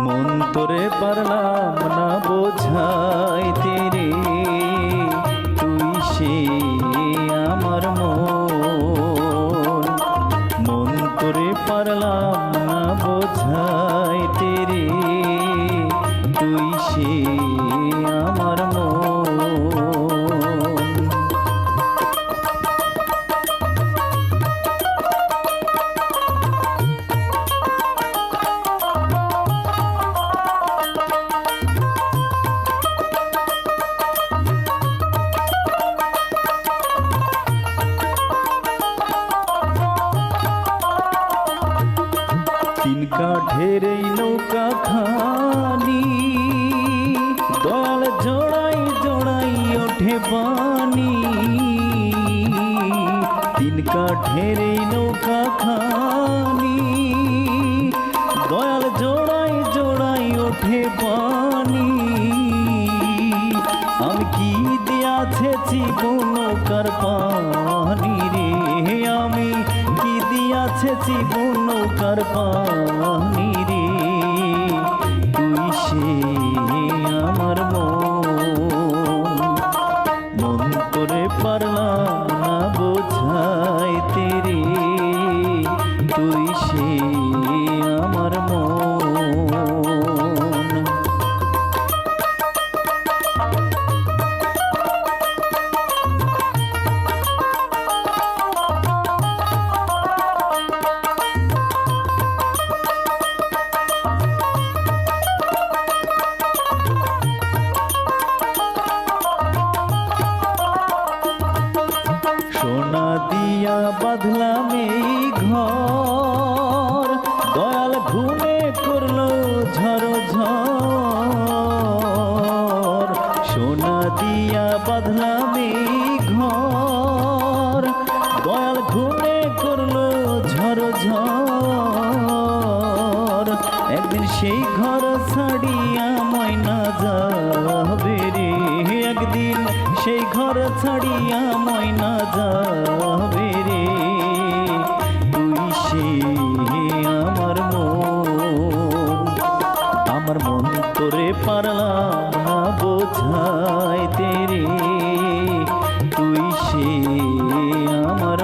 মন তোরে পারলাম না বোঝাই তেরে। তুই সে আমার মন। মন তোরে পারলাম না বোঝাইতে তিন কাঠের নৌকা খানি, দয়াল জোড়াই জোড়াই ওঠে বানি তিন কাঠের নৌকা খানি, দয়াল জোড়াই জোড়াই ওঠে বানি আমি কি দিয়াছে নৌকার পানি রে? দিয়াছে নৌকার পানি রে? তুই সে আমার মন। মন করে পারলাম না বোঝাইতে রে তুই সে এই ঘর। দয়াল ঘুমে করল ঝড় ঝড় সোনা দিয়া বাঁধলাম এই ঘর। দয়াল ঘুমে করল ঝড় ঝড় একদিন সেই ঘর ছাড়িয়া ময়না যাবে রে। একদিন সেই ঘর ছাড়িয়া ময়না যাবে তোরে পারলাম না বোঝাইতে রে তুই সে আমার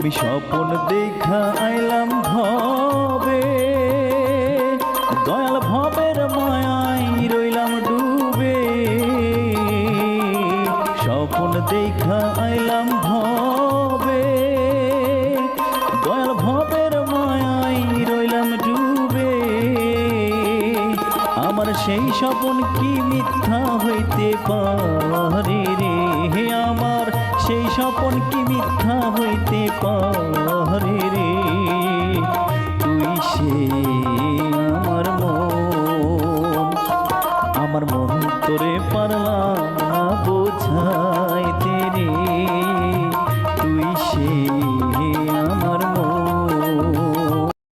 আমি স্বপন দেখা আইলাম ভবে। দয়াল ভবের মায়াই রইলাম ডুবে। স্বপন দেখা আইলাম ভবে। দয়াল ভবের মায়াই রইলাম ডুবে। আমার সেই স্বপন কি মিথ্যা হইতে পারে রে? আমার সেই স্বপন কি মিথ্যা হইতে পারে রে? তুই সে আমার মন আমার মন তোরে পারলাম না বোঝা।